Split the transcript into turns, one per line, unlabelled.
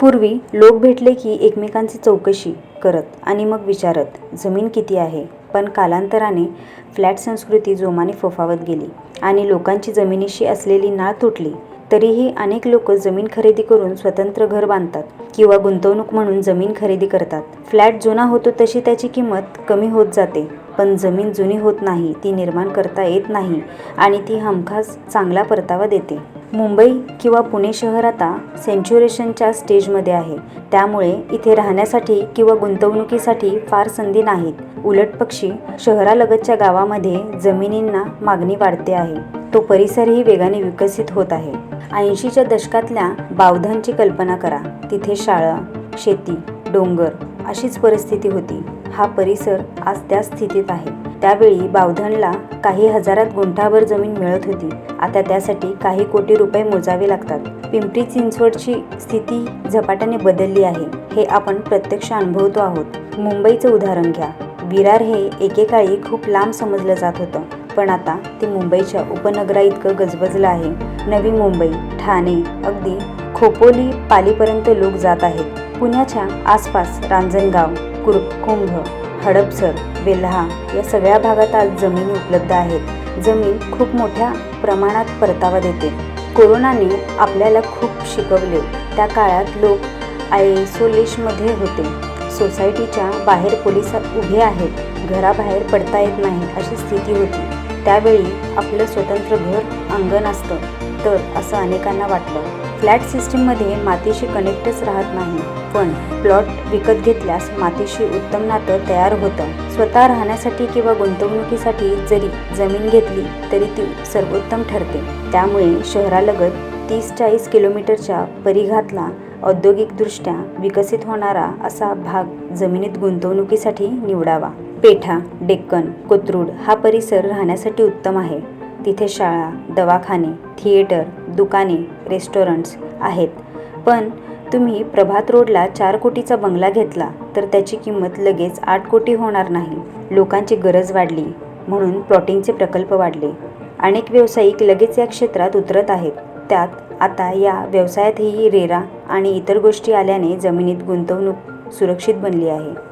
पूर्वी लोक भेटले की एकमेकांची चौकशी करत आणि मग विचारत जमीन किती आहे? पण कालांतराने फ्लॅट संस्कृती जोमाने फोफावत गेली आणि लोकांची जमिनीशी असलेली नाळ तुटली. तरीही अनेक लोक जमीन खरेदी करून स्वतंत्र घर बांधतात किंवा गुंतवणूक म्हणून जमीन खरेदी करतात. फ्लॅट जुना होतो तशी त्याची किंमत कमी होत जाते. पण जमीन जुनी होत नाही ती निर्माण करता येत नाही आणि ती हमखास चांगला परतावा देते. मुंबई किंवा पुणे शहर आता सेंच्युरेशनच्या स्टेजमध्ये आहे. त्यामुळे इथे राहण्यासाठी किंवा गुंतवणुकीसाठी फार संधी नाहीत. उलट पक्षी शहरालगतच्या गावामध्ये जमिनींना मागणी वाढते आहे. तो परिसरही वेगाने विकसित होत आहे. ऐंशीच्या दशकातल्या बावधनची कल्पना करा. तिथे शाळा शेती डोंगर अशीच परिस्थिती होती. हा परिसर आज त्या स्थितीत आहे. त्यावेळी बावधनला काही हजारात गुंठाभर जमीन मिळत होती. आता त्यासाठी काही कोटी रुपये मोजावे लागतात. पिंपरी चिंचवडची स्थिती झपाट्याने बदलली आहे. हे आपण प्रत्यक्ष अनुभवतो आहोत. मुंबईचं उदाहरण घ्या. विरार हे एकेकाळी खूप लांब समजलं जात होतं. पण आता ते मुंबईच्या उपनगरा इतकं गजबजलं आहे. नवी मुंबई ठाणे अगदी खोपोली पालीपर्यंत लोक जात आहेत. पुण्याच्या आसपास रांजणगाव कुरकुंभ हडपसर वेल्हा या सगळ्या भागात आज जमिनी उपलब्ध आहेत. जमीन खूप मोठ्या प्रमाणात परतावा देते. कोरोनाने आपल्याला खूप शिकवले. त्या काळात लोक आयसोलेशमध्ये होते. सोसायटीच्या बाहेर पोलीस उभे आहेत. घराबाहेर पडता येत नाही अशी स्थिती होती. त्यावेळी आपलं स्वतंत्र घर अंगण असतं. तर असं अनेकांना वाटलं. फ्लॅट सिस्टीममध्ये मातीशी कनेक्टच राहत नाही पण प्लॉट विकत घेतल्यास मातीशी उत्तम नातं तयार होतं. स्वतः राहण्यासाठी किंवा गुंतवणुकीसाठी जरी जमीन घेतली तरी ती सर्वोत्तम ठरते. त्यामुळे शहरालगत तीस चाळीस किलोमीटरच्या परिघातला औद्योगिकदृष्ट्या विकसित होणारा असा भाग जमिनीत गुंतवणुकीसाठी निवडावा. पेठा डेक्कन कोथरूड हा परिसर राहण्यासाठी उत्तम आहे. तिथे शाळा दवाखाने थिएटर दुकाने रेस्टॉरंट्स आहेत. पण तुम्ही प्रभात रोडला चार कोटीचा बंगला घेतला तर त्याची किंमत लगेच आठ कोटी होणार नाही. लोकांची गरज वाढली म्हणून प्लॉटिंगचे प्रकल्प वाढले. अनेक व्यावसायिक लगेच या क्षेत्रात उतरत आहेत. त्यात आता या व्यवसायातही रेरा आणि इतर गोष्टी आल्याने जमिनीत गुंतवणूक सुरक्षित बनली आहे.